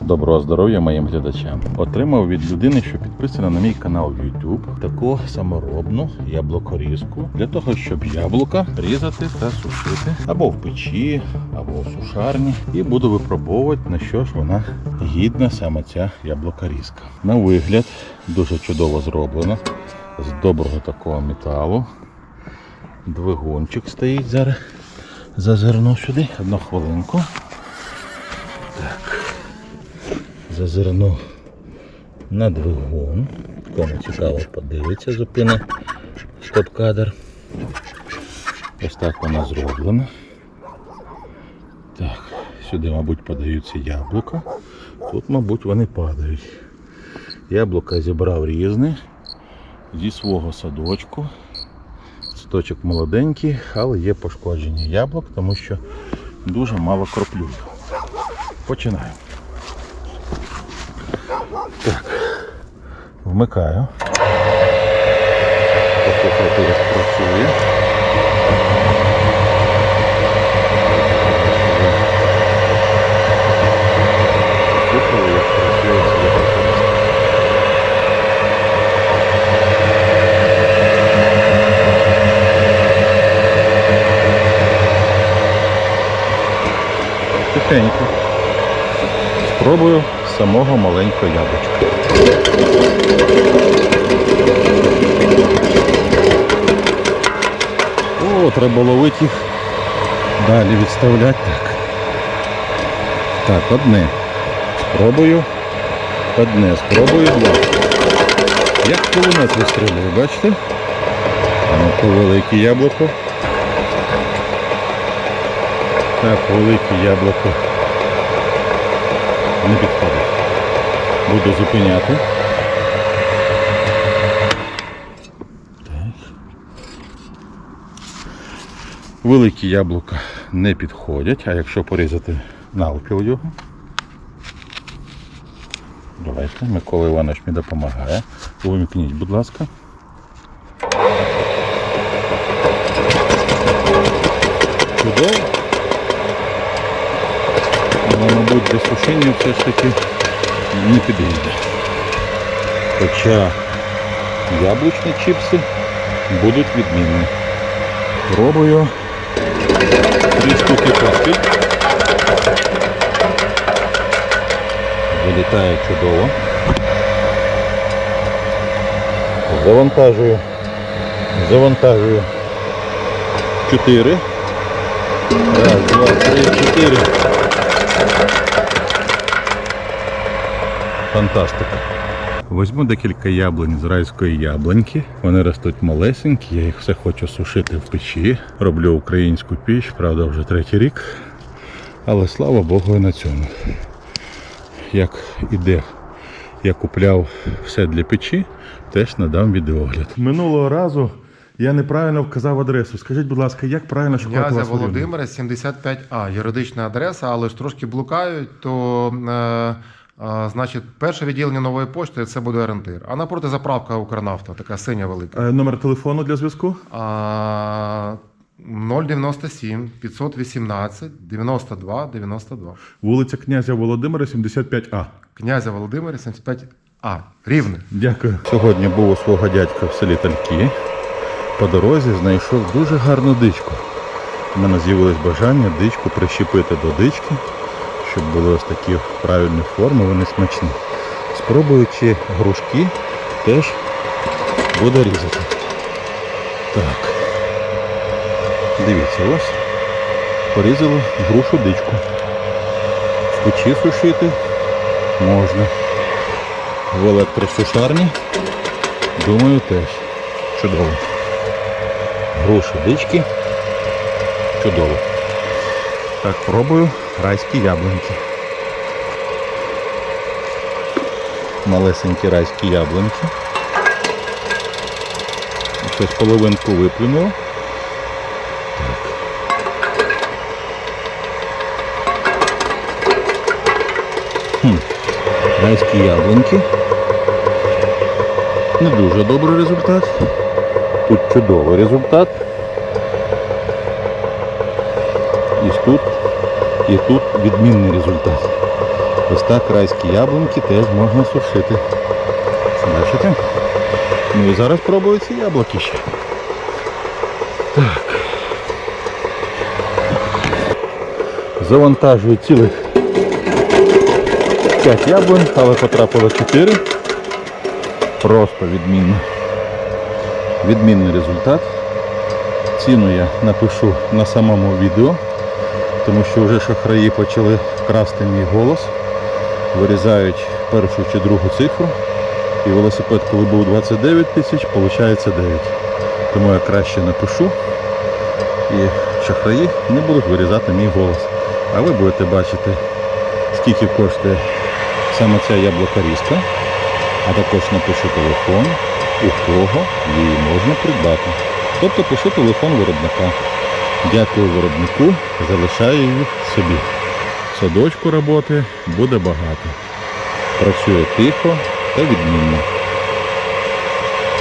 Доброго здоров'я моїм глядачам. Отримав від людини, що підписана на мій канал YouTube, таку саморобну яблукорізку для того, щоб яблука різати та сушити або в печі, або в сушарні. І буду випробовувати, на що ж вона гідна саме ця яблукорізка. На вигляд дуже чудово зроблено. З доброго такого металу. Двигунчик стоїть зараз. Зазирну сюди. Одну хвилинку. Зазирну на двигун. Кому цікаво подивиться, зупини стоп-кадр. Ось так вона зроблена. Так, сюди, мабуть, подаються яблука. Тут, мабуть, вони падають. Яблука зібрав різне зі свого садочку. Садочок молоденький, але є пошкодження яблук, тому що дуже мало кроплю. Починаємо. Так, вмикаю. Послухайте, як працює. Послухали, як працює ця. Тихенько. Спробую самого маленького яблучка. О, треба ловити їх. Далі відставляти. Так. Так, одне. Спробую. Одне. Спробую два. Як кулемет вистрілює, бачите? Ну, по велике яблуко. Так, велике яблуко не підходить. Буду зупиняти. Так. Великі яблука не підходять, а якщо порізати навпіл його. Давайте, Микола Іванович мені допомагає. Увімкніть, будь ласка. Чудово. Але, мабуть, для сушіння все ж таки не підійде. Хоча яблучні чіпси будуть відмінні. Пробую три штуки поспіль. Вилітає чудово. Завантажую. Завантажую. Чотири. Раз, два, три, чотири. Фантастика. Візьму декілька яблунь з райської яблуньки. Вони ростуть малесенькі, я їх все хочу сушити в печі. Роблю українську піч, правда, вже третій рік. Але слава Богу на цьому. Як іде, я купляв все для печі, теж надам відеогляд. Минулого разу я неправильно вказав адресу. Скажіть, будь ласка, як правильно шукати Князя вас? в районі? Володимира, 75А, юридична адреса, але ж трошки блукають, то е, е, значить, перше відділення нової пошти це буде орієнтир. А напроти заправка Укрнафта, така синя велика. Е, Номер телефону для зв'язку? А, 097 518 92 92. Вулиця князя Володимира, 75А. Князя Володимира, 75А. Рівне. Дякую. Сьогодні був у свого дядька в селі Тальки. По дорозі знайшов дуже гарну дичку. У мене з'явилось бажання дичку прищепити до дички, щоб були ось такі правильні форми, вони смачні. Спробую, чи грушки теж буду різати. Так. Дивіться, ось порізали грушу дичку. Печі сушити можна в електросушарні. Думаю, теж чудово. Груші дички. Чудово. Так, пробую райські яблуньки. Малесенькі райські яблуньки. Щось половинку виплюнуло. Хм. Райські яблуньки. Не дуже добрий результат. Тут чудовий результат. І тут, і тут відмінний результат. Ось так райські яблуньки теж можна сушити. Бачите? Ну і зараз пробую ці яблуки ще. Так. Завантажую цілих 5 яблунь, але потрапило 4. Просто відмінно. Відмінний результат. Ціну я напишу на самому відео, тому що вже шахраї почали красти мій голос, вирізають першу чи другу цифру. І велосипед, коли був 29 тисяч, виходить 9. Тому я краще напишу. І шахраї не будуть вирізати мій голос. А ви будете бачити, скільки коштує саме ця яблукорізка. А також напишу телефон, у кого її можна придбати. Тобто пишу телефон виробника. Дякую виробнику, залишаю її собі. Садочку роботи буде багато. Працює тихо та відмінно.